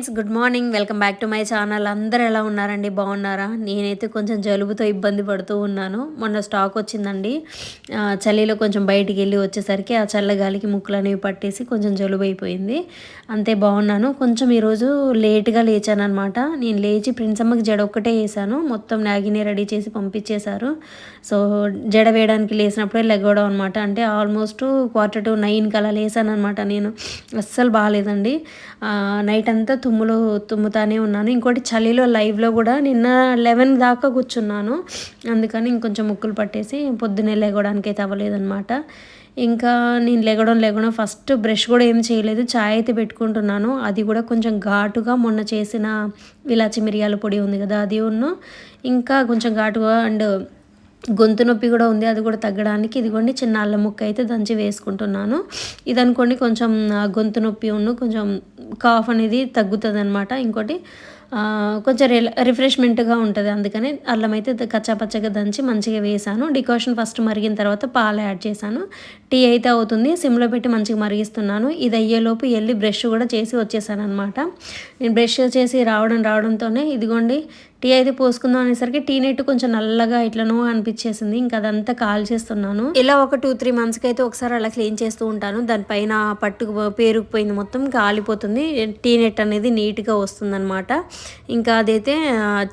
Friends good morning. Welcome back to my channel. అందరు ఎలా ఉన్నారండి? బాగున్నారా? నేనైతే కొంచెం జలుబుతో ఇబ్బంది పడుతూ ఉన్నాను. మొన్న స్టాక్ వచ్చిందండి. చలిలో కొంచెం బయటికి వెళ్ళి వచ్చేసరికి ఆ చల్లగాలికి ముక్కులు అనేవి పట్టేసి కొంచెం జలుబు అయిపోయింది. అంతే బాగున్నాను. కొంచెం ఈరోజు లేట్గా లేచాను అనమాట నేను లేచి ప్రిన్సమ్మకి జడ ఒక్కటే వేసాను. మొత్తం నాగిని రెడీ చేసి పంపించేశారు. సో జడ వేయడానికి లేచినప్పుడే లెగవడం అనమాట అంటే ఆల్మోస్ట్ క్వార్టర్ టు నైన్కి అలా లేసాను అనమాట నేను. అస్సలు బాగాలేదండి. నైట్ అంతా తుమ్ములు తుమ్ముతానే ఉన్నాను. ఇంకోటి చలిలో లైవ్లో కూడా నిన్న లెవెన్ దాకా కూర్చున్నాను. అందుకని ఇంకొంచెం ముక్కులు పట్టేసి పొద్దున్నే లేగడానికి అయితే అవ్వలేదన్నమాట. ఇంకా నేను లెగడం లెగడం ఫస్ట్ బ్రష్ కూడా ఏం చేయలేదు. చాయ్ అయితే పెట్టుకుంటున్నాను. అది కూడా కొంచెం ఘాటుగా మొన్న చేసిన ఇలాచి మిరియాల పొడి ఉంది కదా అది ఉన్ను. ఇంకా కొంచెం ఘాటుగా అండ్ గొంతు నొప్పి కూడా ఉంది అది కూడా తగ్గడానికి. ఇదిగోండి చిన్న అల్లం ముక్క అయితే దంచి వేసుకుంటున్నాను. ఇది అనుకోండి కొంచెం గొంతు నొప్పి ఉన్న కొంచెం కాఫ్ అనేది తగ్గుతుంది అనమాట ఇంకోటి కొంచెం రి రిఫ్రెష్మెంట్గా ఉంటుంది. అందుకని అల్లం అయితే కచ్చాపచ్చగా దంచి మంచిగా వేసాను. డికాషన్ ఫస్ట్ మరిగిన తర్వాత పాలు యాడ్ చేశాను. టీ అయితే అవుతుంది. సిమ్లో పెట్టి మంచిగా మరిగిస్తున్నాను. ఇది అయ్యేలోపు వెళ్ళి బ్రష్ కూడా చేసి వచ్చేసాను అనమాట నేను బ్రష్ చేసి రావడం రావడంతోనే ఇదిగోండి టీ అయితే పోసుకుందాం అనేసరికి టీ నెట్ కొంచెం నల్లగా ఇట్లనో అనిపించేసింది. ఇంకా అదంతా కాల్ చేస్తున్నాను. ఇలా ఒక టూ త్రీ మంత్స్కి అయితే ఒకసారి అలా క్లీన్ చేస్తూ ఉంటాను. దానిపైన పట్టుకు పేరుకుపోయింది మొత్తం కాలిపోతుంది. టీ నెట్ అనేది నీట్గా వస్తుందన్నమాట. ఇంకా అదైతే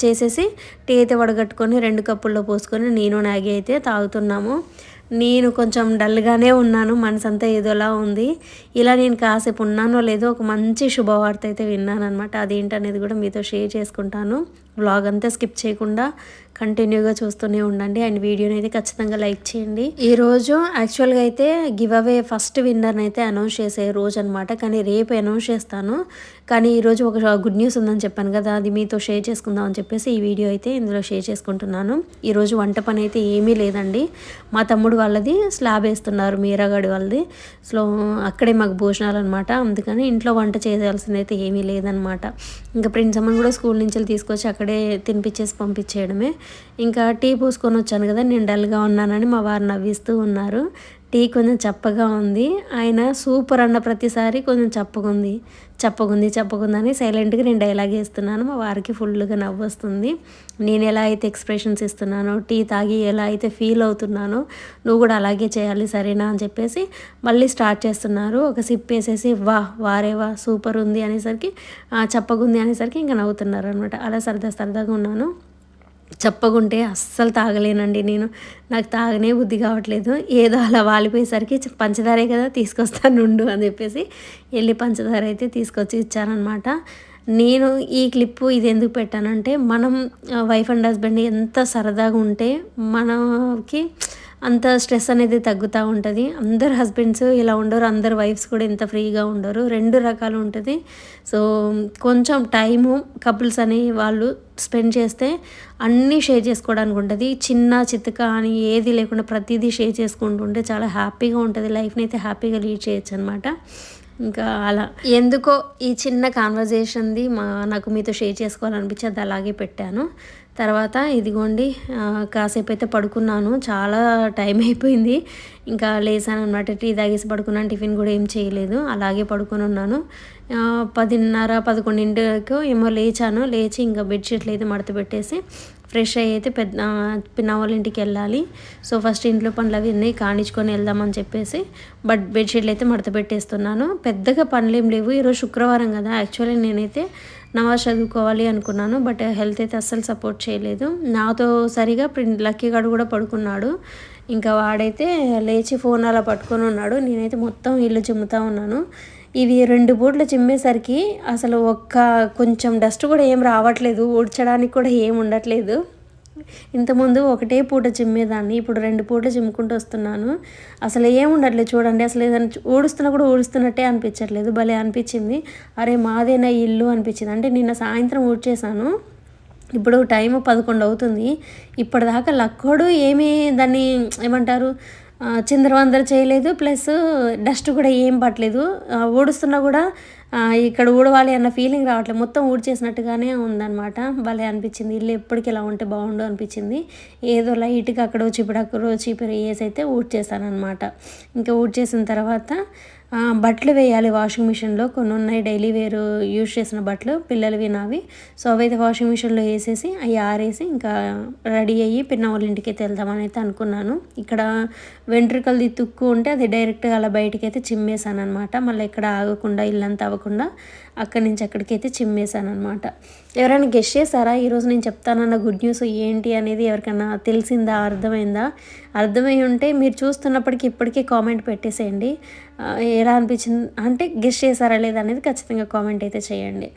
చేసేసి టీ అయితే వడగట్టుకొని రెండు కప్పుల్లో పోసుకొని నేను నాగి అయితే తాగుతున్నాము. నేను కొంచెం డల్గానే ఉన్నాను. మనసంతా ఏదోలా ఉంది. ఇలా నేను కాసేపు ఉన్నానో లేదో ఒక మంచి శుభవార్త అయితే విన్నాను అనమాట అదేంటనేది కూడా మీతో షేర్ చేసుకుంటాను. వ్లాగ్ అంతా స్కిప్ చేయకుండా కంటిన్యూగా చూస్తూనే ఉండండి. అండ్ వీడియోని అయితే ఖచ్చితంగా లైక్ చేయండి. ఈ రోజు యాక్చువల్గా అయితే గివ్ అవే ఫస్ట్ విన్నర్ని అయితే అనౌన్స్ చేసే రోజు అనమాట కానీ రేపు అనౌన్స్ చేస్తాను. కానీ ఈరోజు ఒక గుడ్ న్యూస్ ఉందని చెప్పాను కదా అది మీతో షేర్ చేసుకుందాం అని చెప్పేసి ఈ వీడియో అయితే ఇందులో షేర్ చేసుకుంటున్నాను. ఈరోజు వంట పని అయితే ఏమీ లేదండి. మా తమ్ముడు వాళ్ళది స్లాబ్ వేస్తున్నారు మీరాగడి వాళ్ళది. సో అక్కడే మాకు భోజనాలు అనమాట అందుకని ఇంట్లో వంట చేయాల్సింది అయితే ఏమీ లేదనమాట ఇంకా ప్రిన్సమ్మని కూడా స్కూల్ నుంచి తీసుకొచ్చి అక్కడ తినిపించేసి పంపించేయడమే. ఇంకా టీ పోసుకొని వచ్చాను కదా నేను డల్గా ఉన్నానని మా వారు నవ్విస్తూ ఉన్నారు. టీ కొంచెం చప్పగా ఉంది. ఆయన సూపర్ అన్న ప్రతిసారి కొంచెం చప్పగుంది. చప్పగుంది చప్పగుంది అని సైలెంట్గా నేను డైలాగ్ వేస్తున్నాను. మా వారికి ఫుల్గా నవ్వు వస్తుంది. నేను ఎలా అయితే ఎక్స్ప్రెషన్స్ ఇస్తున్నానో టీ తాగి ఎలా అయితే ఫీల్ అవుతున్నానో నువ్వు కూడా అలాగే చేయాలి సరేనా అని చెప్పేసి మళ్ళీ స్టార్ట్ చేస్తున్నారు. ఒక సిప్ వేసేసి వా వారే వా సూపర్ ఉంది అనేసరికి చప్పగుంది అనేసరికి ఇంకా నవ్వుతున్నారు అనమాట అలా సరదా సరదాగా ఉన్నాను. చెప్పకుంటే అస్సలు తాగలేనండి నేను. నాకు తాగనే బుద్ధి కావట్లేదు. ఏదో అలా వాలిపోయేసరికి పంచదారే కదా తీసుకొస్తాను ఉండు అని చెప్పేసి వెళ్ళి పంచదార అయితే తీసుకొచ్చి ఇచ్చారనమాట నేను ఈ క్లిప్పు ఇది ఎందుకు పెట్టానంటే మనం వైఫ్ అండ్ హస్బెండ్ ఎంత సరదాగా ఉంటే మనకి అంత స్ట్రెస్ అనేది తగ్గుతూ ఉంటుంది. అందరు హస్బెండ్స్ ఇలా ఉండరు అందరు వైఫ్స్ కూడా ఇంత ఫ్రీగా ఉండరు. రెండు రకాలు ఉంటుంది. సో కొంచెం టైము కపుల్స్ అని వాళ్ళు స్పెండ్ చేస్తే అన్నీ షేర్ చేసుకోవడానికి ఉంటుంది. చిన్న చితక అని ఏది లేకుండా ప్రతిదీ షేర్ చేసుకుంటుంటే చాలా హ్యాపీగా ఉంటుంది. లైఫ్ని అయితే హ్యాపీగా లీడ్ చేయొచ్చు అనమాట ఇంకా అలా. ఎందుకో ఈ చిన్న కాన్వర్జేషన్ది మా నాకు మీతో షేర్ చేసుకోవాలనిపించి అది అలాగే పెట్టాను. తర్వాత ఇదిగోండి కాసేపు అయితే పడుకున్నాను. చాలా టైం అయిపోయింది. ఇంకా లేసాను అనమాట టీ తాగేసి పడుకున్నాను. టిఫిన్ కూడా ఏం చేయలేదు. అలాగే పడుకొని ఉన్నాను. పదిన్నర పదకొండింటికి ఏమో లేచాను. లేచి ఇంకా బెడ్షీట్లు అయితే మడత పెట్టేసి ఫ్రెష్ అయ్యి అయితే పెద్ద ఆ, పిన్న వాళ్ళ ఇంటికి వెళ్ళాలి. సో ఫస్ట్ ఇంట్లో పనులు అవి అన్నీ కానిచ్చుకొని వెళ్దామని చెప్పేసి బట్ బెడ్షీట్లు అయితే మడత పెట్టేస్తున్నాను. పెద్దగా పనులు ఏం లేవు. ఈరోజు శుక్రవారం కదా. యాక్చువల్లీ నేనైతే నమాజ్ చదువుకోవాలి అనుకున్నాను బట్ హెల్త్ అయితే అస్సలు సపోర్ట్ చేయలేదు. నాతో సరిగా లక్కీ గడు కూడా పడుకున్నాడు. ఇంకా వాడైతే లేచి ఫోన్ అలా పట్టుకొని ఉన్నాడు. నేనైతే మొత్తం ఇల్లు చిమ్ముతా ఉన్నాను. ఇవి రెండు బూట్లు చిమ్మేసరికి అసలు ఒక్క కొంచెం డస్ట్ కూడా ఏం రావట్లేదు. ఊడ్చడానికి కూడా ఏం ఉండట్లేదు. ఇంతకుముందు ఒకటే పూట చిమ్మేదాన్ని ఇప్పుడు రెండు పూటలు చిమ్ముకుంటూ వస్తున్నాను. అసలు ఏముండట్లేదు చూడండి అసలు ఏదైనా చూ- ఊడుస్తున్నా కూడా ఊడుస్తున్నట్టే అనిపించట్లేదు. భలే అనిపించింది. అరే మాదేనా ఇల్లు అనిపించింది. అంటే నిన్న సాయంత్రం ఊడ్చేసాను ఇప్పుడు టైం పదకొండు అవుతుంది. ఇప్పటిదాకా లక్కోడు ఏమీ దాన్ని ఏమంటారు చిందరవందర చేయలేదు. ప్లస్ డస్ట్ కూడా ఏం పట్టలేదు. ఆ, ఊడుస్తున్నా కూడా ఇక్కడ ఊడవాలి అన్న ఫీలింగ్ రావట్లేదు. మొత్తం ఊడ్చేసినట్టుగానే ఉందన్నమాట. భలే అనిపించింది. ఇల్లు ఎప్పటికి ఇలా ఉంటే బాగుండు అనిపించింది. ఏదో లైట్గా అక్కడో చీపిరి చీపిరి వేసి అయితే ఊడ్చేసాను ఇంకా ఊడ్చేసిన తర్వాత బట్టలు వేయాలి వాషింగ్ మిషన్లో కొన్ని ఉన్నాయి. డైలీ వేరు యూజ్ చేసిన బట్టలు పిల్లలవి నావి సో అవైతే వాషింగ్ మిషన్లో వేసేసి అవి ఆరేసి ఇంకా రెడీ అయ్యి పిన్న వాళ్ళ ఇంటికి అయితే వెళ్దామని అయితే అనుకున్నాను. ఇక్కడ వెంట్రుకలది తుక్కు ఉంటే అది డైరెక్ట్గా అలా బయటకి అయితే చిమ్మేశాను అనమాట మళ్ళీ ఎక్కడ ఆగకుండా ఇల్లంతా అవ్వకుండా అక్కడి నుంచి అక్కడికైతే చిమ్మేశాను అనమాట ఎవరైనా గెస్ట్ చేశారా? ఈరోజు నేను చెప్తానన్న గుడ్ న్యూస్ ఏంటి అనేది ఎవరికైనా తెలిసిందా? అర్థమైందా? అర్థమై ఉంటే మీరు చూస్తున్నప్పటికీ ఇప్పటికే కామెంట్ పెట్టేసేయండి. ఎలా అనిపించింది? అంటే గెస్ట్ చేశారా లేదా అనేది ఖచ్చితంగా కామెంట్ అయితే చేయండి.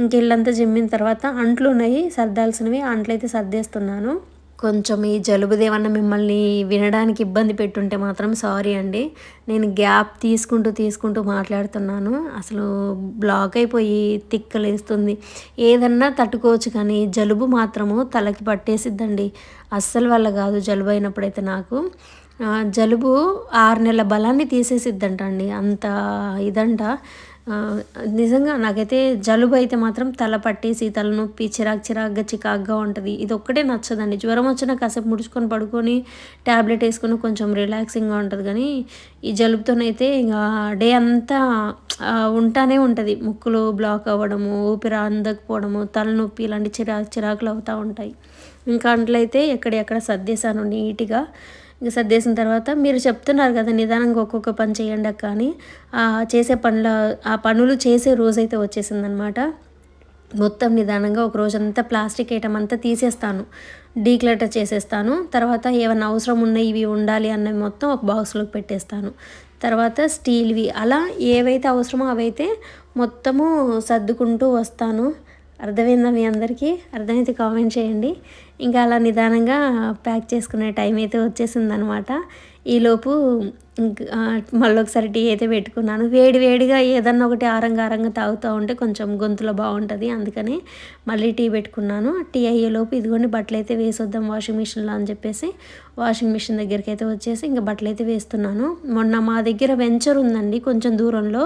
ఇంక ఇల్లంతా జిమ్మిన తర్వాత అంట్లు ఉన్నాయి సర్దాల్సినవి అంట్లు అయితే సర్దేస్తున్నాను. కొంచెం ఈ జలుబుదేమన్నా మిమ్మల్ని వినడానికి ఇబ్బంది పెట్టుంటే మాత్రం సారీ అండి. నేను గ్యాప్ తీసుకుంటూ తీసుకుంటూ మాట్లాడుతున్నాను. అసలు బ్లాక్ అయిపోయి తిక్కలేస్తుంది. ఏదన్నా తట్టుకోవచ్చు కానీ జలుబు మాత్రము తలకి పట్టేసిద్దండి. అస్సలు వల్ల కాదు జలుబు అయినప్పుడైతే నాకు. జలుబు ఆరు నెలల బలాన్ని తీసేసిద్దంట అండి అంత ఇదంట. నిజంగా నాకైతే జలుబు అయితే మాత్రం తల పట్టేసి తలనొప్పి చిరాకు చిరాకుగా చికాగ్గా ఉంటుంది. ఇది ఒక్కటే నచ్చదండి. జ్వరం వచ్చినా కాసేపు ముడుచుకొని పడుకొని ట్యాబ్లెట్ వేసుకొని కొంచెం రిలాక్సింగ్గా ఉంటుంది. కానీ ఈ జలుబుతోనైతే ఇంకా డే అంతా ఉంటానే ఉంటుంది. ముక్కులు బ్లాక్ అవ్వడము ఊపిరి అందకపోవడము తలనొప్పి ఇలాంటి చిరాకు చిరాకులు అవుతూ ఉంటాయి. ఇంకా అంట్లయితే ఎక్కడెక్కడ సర్దేశాను నీట్గా. ఇంకా సర్దేసిన తర్వాత మీరు చెప్తున్నారు కదా నిదానంగా ఒక్కొక్క పని చేయండి అక్క అని. చేసే పనుల ఆ పనులు చేసే రోజైతే వచ్చేసిందనమాట మొత్తం నిదానంగా ఒక రోజంతా ప్లాస్టిక్ ఐటమ్ అంతా తీసేస్తాను. డీక్లటర్ చేసేస్తాను. తర్వాత ఏమైనా అవసరం ఉన్న ఇవి ఉండాలి అన్నవి మొత్తం ఒక బాక్స్లోకి పెట్టేస్తాను. తర్వాత స్టీల్వి అలా ఏవైతే అవసరమో అవైతే మొత్తము సర్దుకుంటూ వస్తాను. అర్థమైందా మీ అందరికీ? అర్థమైతే కామెంట్ చేయండి. ఇంకా అలా నిదానంగా ప్యాక్ చేసుకునే టైం అయితే వచ్చేసిందనమాట. ఈలోపు మళ్ళీ ఒకసారి టీ అయితే పెట్టుకున్నాను. వేడి వేడిగా ఏదన్నా ఒకటి ఆరంగారంగా తాగుతూ ఉంటే కొంచెం గొంతులో బాగుంటుంది. అందుకని మళ్ళీ టీ పెట్టుకున్నాను. టీ అయ్యేలోపు ఇదిగోండి బట్టలు అయితే వేసొద్దాం వాషింగ్ మిషన్లో అని చెప్పేసి వాషింగ్ మిషన్ దగ్గరికి అయితే వచ్చేసి ఇంకా బట్టలు అయితే వేస్తున్నాను. మొన్న మా దగ్గర వెంచర్ ఉందండి కొంచెం దూరంలో.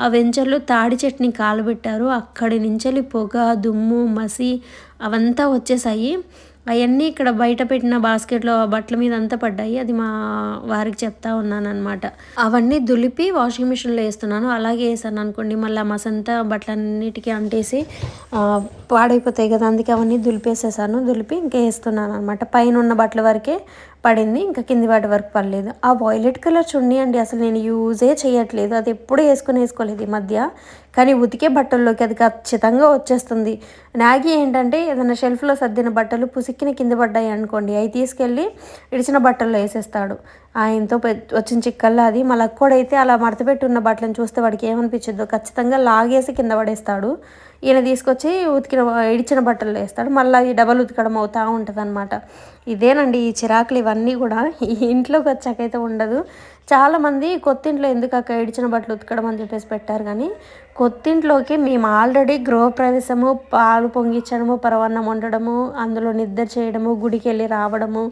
ఆ వెంచర్లో తాడి చెట్టుని కాలబెట్టారు అక్కడి నుంచి పొగ దుమ్ము మసి అవంతా వచ్చేసాయి. అవన్నీ ఇక్కడ బయట పెట్టిన బాస్కెట్లో బట్టల మీద అంతా పడ్డాయి. అది మా వారికి చెప్తా ఉన్నాను అనమాట అవన్నీ దులిపి వాషింగ్ మిషన్లో వేస్తున్నాను. అలాగే వేసాను అనుకోండి మళ్ళీ మసంతా బట్టలన్నిటికీ అంటేసి పాడైపోతాయి కదా అందుకే అవన్నీ దులిపేసేసాను. దులిపి ఇంకా వేస్తున్నాను అనమాట పైన ఉన్న బట్టల వరకే పడింది ఇంకా కింది వాటి వరకు పడలేదు. ఆ వాయిలెట్ కలర్ చున్నీ అండి అసలు నేను యూజే చేయట్లేదు. అది ఎప్పుడు వేసుకుని వేసుకోలేదు ఈ మధ్య. కానీ ఉతికే బట్టల్లోకి అది ఖచ్చితంగా వచ్చేస్తుంది. నాగి ఏంటంటే ఏదైనా షెల్ఫ్లో సర్దిన బట్టలు పుసిక్కిన కింద పడ్డాయి అనుకోండి అవి తీసుకెళ్ళి ఇడిచిన బట్టల్లో వేసేస్తాడు. ఆయనతో వచ్చిన చిక్కల్లా అది. మళ్ళీ అయితే అలా మడతపెట్టి ఉన్న బట్టలను చూస్తే వాడికి ఏమనిపించదు ఖచ్చితంగా లాగేసి కింద పడేస్తాడు. ఈయన తీసుకొచ్చి ఉతికిన ఇడిచిన బట్టలు వేస్తాడు. మళ్ళీ ఈ డబల్ ఉతకడం అవుతూ ఉంటుంది అనమాట ఇదేనండి ఈ చిరాకులు ఇవన్నీ కూడా. ఈ ఇంట్లోకి వచ్చాకైతే ఉండదు. చాలామంది కొత్తింట్లో ఎందుకు అక్క ఇడిచిన బట్టలు ఉతకడం అని చెప్పేసి పెట్టారు కానీ కొత్తింట్లోకి మేము ఆల్రెడీ గృహప్రవేశము పాలు పొంగించడము పరవన్నం వండడము అందులో నిద్ర చేయడము గుడికి వెళ్ళి రావడము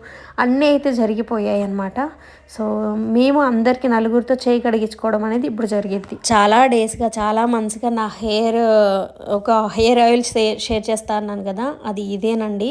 అన్నీ అయితే జరిగిపోయాయి అనమాట సో మేము అందరికీ నలుగురితో చేయి కడిగించుకోవడం అనేది ఇప్పుడు జరిగింది. చాలా డేస్గా చాలా మంత్స్గా నా హెయిర్ ఒక హెయిర్ ఆయిల్ షేర్ చేస్తా అన్నాను కదా అది ఇదేనండి.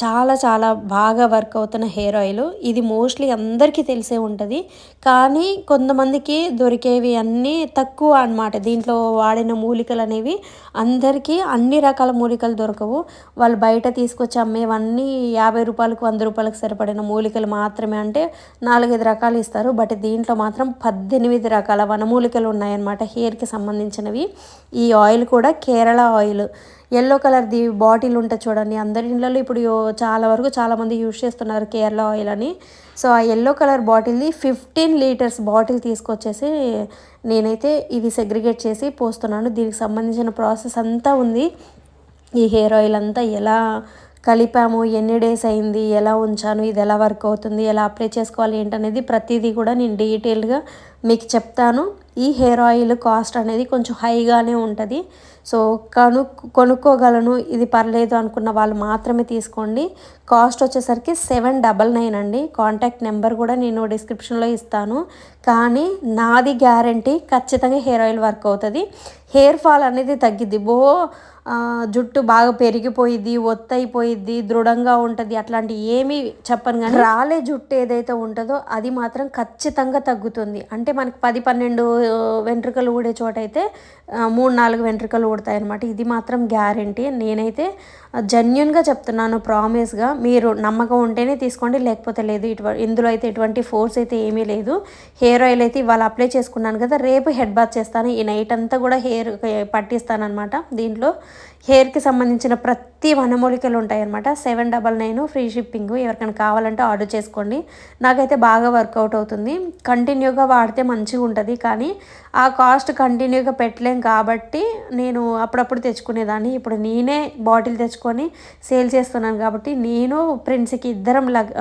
చాలా చాలా బాగా వర్క్ అవుతున్న హెయిర్ ఆయిల్. ఇది మోస్ట్లీ అందరికీ తెలిసే ఉంటుంది. కానీ కొంతమందికి దొరికేవి అన్నీ తక్కువ అనమాట దీంట్లో వాడిన మూలికలు అనేవి అందరికీ అన్ని రకాల మూలికలు దొరకవు. వాళ్ళు బయట తీసుకొచ్చి అమ్మేవన్నీ యాభై రూపాయలకు వంద రూపాయలకు సరిపడిన మూలికలు మాత్రమే. అంటే నాలుగైదు రకాలు ఇస్తారు. బట్ దీంట్లో మాత్రం పద్దెనిమిది రకాల వనమూలికలు ఉన్నాయన్నమాట హెయిర్కి సంబంధించినవి. ఈ ఆయిల్ కూడా కేరళ ఆయిల్. ఎల్లో కలర్ది బాటిల్ ఉంటుంది చూడండి. అందరి ఇళ్ళలో ఇప్పుడు చాలా వరకు చాలామంది యూజ్ చేస్తున్నారు కేరళ ఆయిల్ అని. సో ఆ ఎల్లో కలర్ బాటిల్ది ఫిఫ్టీన్ లీటర్స్ బాటిల్ తీసుకొచ్చేసి నేనైతే ఇది సెగ్రిగేట్ చేసి పోస్తున్నాను. దీనికి సంబంధించిన ప్రాసెస్ అంతా ఉంది. ఈ హెయిర్ ఆయిల్ అంతా ఎలా కలిపాము ఎన్ని డేస్ అయింది ఎలా ఉంచాను ఇది ఎలా వర్క్ అవుతుంది ఎలా అప్లై చేసుకోవాలి ఏంటనేది ప్రతిదీ కూడా నేను డీటెయిల్గా మీకు చెప్తాను. ఈ హెయిర్ ఆయిల్ కాస్ట్ అనేది కొంచెం హైగానే ఉంటుంది. సో కను కొనుక్కోగలను ఇది పర్లేదు అనుకున్న వాళ్ళు మాత్రమే తీసుకోండి. కాస్ట్ వచ్చేసరికి సెవెన్ డబల్ నైన్ అండి. కాంటాక్ట్ నెంబర్ కూడా నేను డిస్క్రిప్షన్లో ఇస్తాను. కానీ నాది గ్యారంటీ ఖచ్చితంగా హెయిర్ ఆయిల్ వర్క్ అవుతుంది. హెయిర్ ఫాల్ అనేది తగ్గిద్ది. బో జుట్టు బాగా పెరిగిపోయిద్ది ఒత్తైపోయిద్ది దృఢంగా ఉంటుంది అట్లాంటి ఏమీ చెప్పను కానీ రాలే జుట్టు ఏదైతే ఉంటుందో అది మాత్రం ఖచ్చితంగా తగ్గుతుంది. అంటే మనకి పది పన్నెండు వెంట్రుకలు ఊడే చోట అయితే మూడు నాలుగు వెంట్రుకలు ఊడతాయి అనమాట ఇది మాత్రం గ్యారంటీ. నేనైతే జెన్యున్గా చెప్తున్నాను ప్రామిస్గా. మీరు నమ్మకం ఉంటేనే తీసుకోండి లేకపోతే లేదు. ఇటు ఇందులో అయితే ఎటువంటి ఫోర్స్ అయితే ఏమీ లేదు. హెయిర్ ఆయిల్ అయితే ఇవాళ అప్లై చేసుకున్నాను కదా రేపు హెడ్ బాత్ చేస్తాను. ఈ నైట్ అంతా కూడా హెయిర్ పట్టిస్తానమాట దీంట్లో. హెయిర్కి సంబంధించిన ప్రతి వనమూలికలు ఉంటాయన్నమాట. Seven double nine free shipping. ఎవరికైనా కావాలంటే ఆర్డర్ చేసుకోండి. నాకైతే బాగా వర్కౌట్ అవుతుంది. కంటిన్యూగా వాడితే మంచిగా ఉంటుంది. కానీ ఆ కాస్ట్ కంటిన్యూగా పెట్టలేం కాబట్టి నేను అప్పుడప్పుడు తెచ్చుకునేదాన్ని. ఇప్పుడు నేనే బాటిల్ తెచ్చుకొని సేల్ చేస్తున్నాను కాబట్టి నేను ఫ్రెండ్స్కి ఇద్దరం లగ్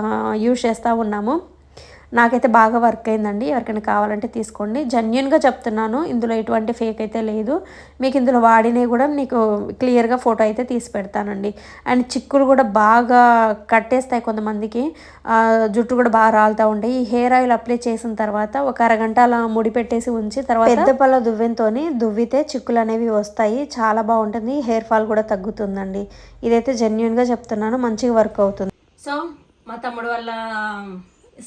యూజ్ చేస్తూ ఉన్నాము. నాకైతే బాగా వర్క్ అయిందండి. ఎవరికైనా కావాలంటే తీసుకోండి. జెన్యున్గా చెప్తున్నాను. ఇందులో ఎటువంటి ఫేక్ అయితే లేదు. మీకు ఇందులో వాడినవి కూడా మీకు క్లియర్గా ఫోటో అయితే తీసి పెడతానండి. అండ్ చిక్కులు కూడా బాగా కట్టేస్తాయి కొంతమందికి. ఆ, జుట్టు కూడా బాగా రాలుతూ ఉంటాయి. ఈ హెయిర్ ఆయిల్ అప్లై చేసిన తర్వాత ఒక అరగంట అలా ముడి పెట్టేసి ఉంచి తర్వాత పెద్ద పళ్ళ దువ్వెనతోని దువ్వితే చిక్కులు అనేవి వస్తాయి. చాలా బాగుంటుంది. హెయిర్ ఫాల్ కూడా తగ్గుతుందండి. ఇదైతే జెన్యున్గా చెప్తున్నాను. మంచిగా వర్క్ అవుతుంది. సో మా తమ్ముడు వల్ల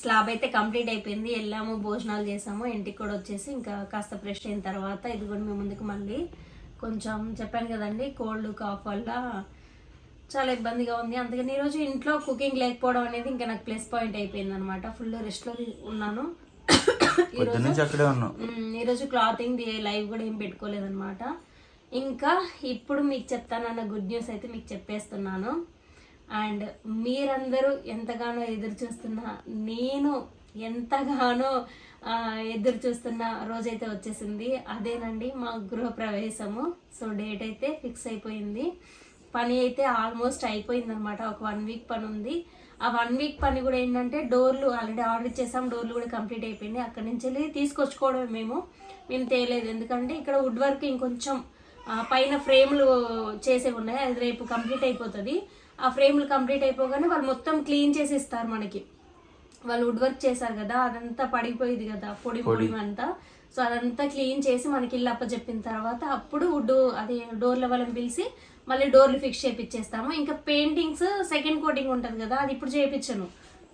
స్లాబ్ అయితే కంప్లీట్ అయిపోయింది. వెళ్ళాము భోజనాలు చేసాము. ఇంటికి కూడా వచ్చేసి ఇంకా కాస్త ఫ్రెష్ అయిన తర్వాత ఇది కూడా మేము ముందుకు మళ్ళీ కొంచెం చెప్పాను కదండి కోల్డ్ కాఫ్ వల్ల చాలా ఇబ్బందిగా ఉంది. అందుకని ఈరోజు ఇంట్లో కుకింగ్ లేకపోవడం అనేది ఇంకా నాకు ప్లస్ పాయింట్ అయిపోయింది అనమాట ఫుల్ రెస్ట్లో ఉన్నాను. ఈరోజు క్లాతింగ్ లైవ్ కూడా ఏం పెట్టుకోలేదన్నమాట. ఇంకా ఇప్పుడు మీకు చెప్తానన్న గుడ్ న్యూస్ అయితే మీకు చెప్పేస్తున్నాను. అండ్ మీరందరూ ఎంతగానో ఎదురు చూస్తున్న నేను ఎంతగానో ఎదురు చూస్తున్న రోజైతే వచ్చేసింది. అదేనండి మా గృహప్రవేశము. సో డేట్ అయితే ఫిక్స్ అయిపోయింది. పని అయితే ఆల్మోస్ట్ అయిపోయింది అనమాట ఒక వన్ వీక్ పని ఉంది. ఆ వన్ వీక్ పని కూడా ఏంటంటే డోర్లు ఆల్రెడీ ఆర్డర్ ఇచ్చేసాం డోర్లు కూడా కంప్లీట్ అయిపోయింది అక్కడి నుంచి వెళ్ళి తీసుకొచ్చుకోవడమే మేము. మేము తేలేదు. ఎందుకంటే ఇక్కడ వుడ్ వర్క్ ఇంకొంచెం పైన ఫ్రేమ్లు చేసేవి ఉన్నాయి. అది రేపు కంప్లీట్ అయిపోతుంది. ఆ ఫ్రేమ్లు కంప్లీట్ అయిపోగానే వాళ్ళు మొత్తం క్లీన్ చేసి ఇస్తారు మనకి. వాళ్ళు వుడ్ వర్క్ చేశారు కదా అదంతా పడిపోయింది కదా పొడి పొడి. అంతా. సో అదంతా క్లీన్ చేసి మనకి ఇల్లు అప్పచెప్పిన తర్వాత అప్పుడు వుడ్ అదే డోర్ల వాళ్ళని పిలిచి మళ్ళీ డోర్లు ఫిక్స్ చేపించేస్తాము ఇంకా పెయింటింగ్స్ సెకండ్ కోటింగ్ ఉంటుంది కదా అది ఇప్పుడు చేయించను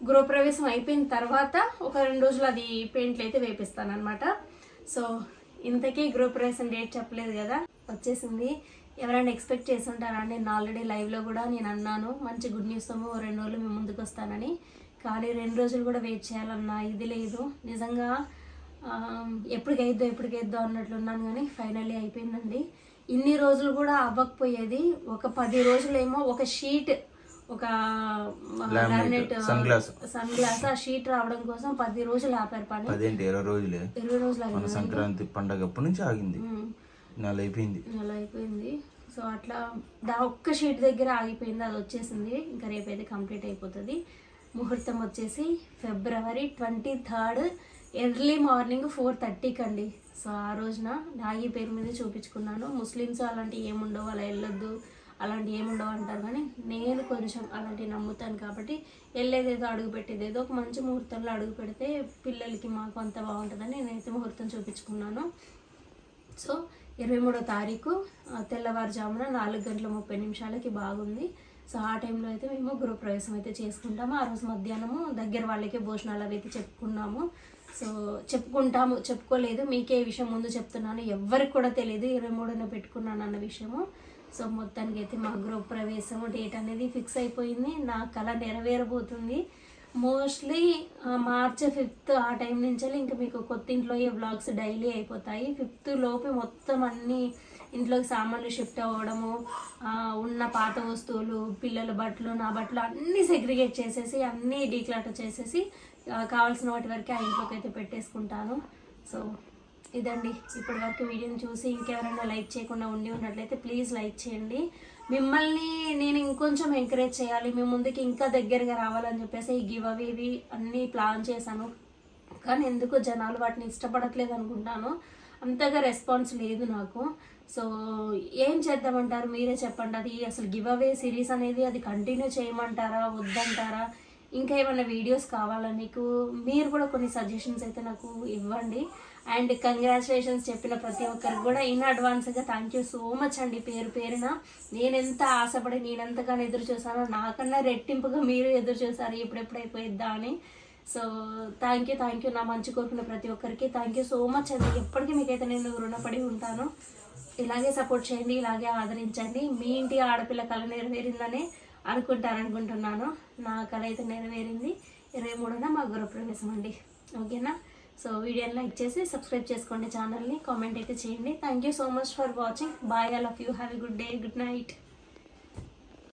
గృహప్రవేశం అయిపోయిన తర్వాత ఒక రెండు రోజులు అది పెయింట్లు అయితే వేపిస్తాను అనమాట సో ఇంతకీ గృహప్రవేశం డేట్ చెప్పలేదు కదా వచ్చేసింది. ఎవరైనా ఎక్స్పెక్ట్ చేసి ఉంటారా నేను ఆల్రెడీ లైవ్లో కూడా నేను అన్నాను మంచి గుడ్ న్యూస్తో రెండు రోజులు మేము ముందుకు వస్తానని. కానీ రెండు రోజులు కూడా వెయిట్ చేయాలన్నా ఇది లేదు. నిజంగా ఎప్పటికైద్దో ఎప్పటికైద్దో అన్నట్లున్నాను కానీ ఫైనల్లీ అయిపోయిందండి. ఇన్ని రోజులు కూడా అవ్వకపోయేది ఒక పది రోజులేమో ఒక షీట్ ఒక లామినేట్. సన్ గ్లాస్ ఆ షీట్ రావడం కోసం పది రోజులు ఆపారు పని. ఇరవై రోజులే? ఇరవై రోజులు సంక్రాంతి పండగ అప్పటి నుంచి ఆగింది. ఉమ్. అయిపోయింది అలా అయిపోయింది సో అట్లా దా ఒక్క షీట్ దగ్గర ఆగిపోయింది అది వచ్చేసింది. ఇంకా రేపైతే కంప్లీట్ అయిపోతుంది. ముహూర్తం వచ్చేసి February twenty third early morning four థర్టీకి అండి సో ఆ రోజున నాగి పేరు మీద చూపించుకున్నాను. ముస్లిమ్స్ అలాంటివి ఏముండవు అలా వెళ్ళొద్దు అలాంటివి ఏముండవు అంటారు కానీ నేను కొంచెం అలాంటివి నమ్ముతాను కాబట్టి వెళ్ళేదేదో అడుగు పెట్టేదేదో ఒక మంచి ముహూర్తంలో అడుగు పెడితే పిల్లలకి మాకు అంత బాగుంటుందని నేనైతే ముహూర్తం చూపించుకున్నాను. సో ఇరవై మూడో తారీఖు ఆ, తెల్లవారుజామున నాలుగు గంటల ముప్పై నిమిషాలకి బాగుంది. సో ఆ టైంలో అయితే మేము గృహప్రవేశం అయితే చేసుకుంటాము. ఆ రోజు మధ్యాహ్నము దగ్గర వాళ్ళకే భోజనాలు అవి అయితే చెప్పుకున్నాము. సో చెప్పుకుంటాము. చెప్పుకోలేదు. మీకే ఈ విషయం ముందు చెప్తున్నాను. ఎవ్వరికి కూడా తెలియదు ఇరవై మూడున పెట్టుకున్నాను అన్న విషయము. సో మొత్తానికి అయితే మా గృహప్రవేశం డేట్ అనేది ఫిక్స్ అయిపోయింది. నా కళ నెరవేరబోతుంది. మోస్ట్లీ మార్చ్ ఫిఫ్త్ ఆ టైం నుంచి ఇంకా మీకు కొత్త ఇంట్లో ఈ వ్లాగ్స్ డైలీ అయిపోతాయి. ఫిఫ్త్ లోపు మొత్తం అన్ని ఇంట్లోకి సామాన్లు షిఫ్ట్ అవ్వడము ఉన్న పాత వస్తువులు పిల్లల బట్టలు నా బట్టలు అన్నీ సెగ్రిగేట్ చేసేసి అన్నీ డీక్లాటర్ చేసేసి కావాల్సిన వాటి వరకు ఆ ఇంట్లోకి అయితే పెట్టేసుకుంటాను. సో ఇదండి. ఇప్పటి వరకు వీడియోని చూసి ఇంకెవరైనా లైక్ చేయకుండా ఉండి ఉన్నట్లయితే ప్లీజ్ లైక్ చేయండి. మిమ్మల్ని నేను ఇంకొంచెం ఎంకరేజ్ చేయాలి. మీ ముందుకి ఇంకా దగ్గరగా రావాలని చెప్పేసి ఈ గివ్ అవేవి అన్నీ ప్లాన్ చేశాను. కానీ ఎందుకు జనాలు వాటిని ఇష్టపడట్లేదు అనుకుంటాను. అంతగా రెస్పాన్స్ లేదు నాకు. సో ఏం చేద్దామంటారు? మీరే చెప్పండి. అది అసలు గివ్ అవే సిరీస్ అనేది అది కంటిన్యూ చేయమంటారా? వద్దంటారా? ఇంకా ఏమైనా వీడియోస్ కావాలా మీకు? మీరు కూడా కొన్ని సజెషన్స్ అయితే నాకు ఇవ్వండి. అండ్ కంగ్రాచులేషన్స్ చెప్పిన ప్రతి ఒక్కరికి కూడా ఇన్ అడ్వాన్స్గా థ్యాంక్ యూ సో మచ్ అండి పేరు పేరున. నేను ఎంత ఆశపడి నేను ఎంతగానో ఎదురు చూసానో నాకన్నా రెట్టింపుగా మీరు ఎదురు చూసారు ఎప్పుడెప్పుడు అయిపోయిద్దా అని. So thank you thank you నా మంచి కోరుకున్న ప్రతి ఒక్కరికి థ్యాంక్ యూ సో మచ్ అండి. ఎప్పటికీ మీకైతే నేను రుణపడి ఉంటాను. ఇలాగే సపోర్ట్ చేయండి ఇలాగే ఆదరించండి. మీ ఇంటి ఆడపిల్ల కళ నెరవేరిందని అనుకుంటారనుకుంటున్నాను. నా కళ అయితే నెరవేరింది. ఇరవై మూడున మా గృహప్రవేశం అండి. ఓకేనా? సో వీడియోని లైక్ చేసి సబ్స్క్రైబ్ చేసుకోండి ఛానల్ని కామెంట్ అయితే చేయండి. Thank you so much for watching bye all of you have a good day good night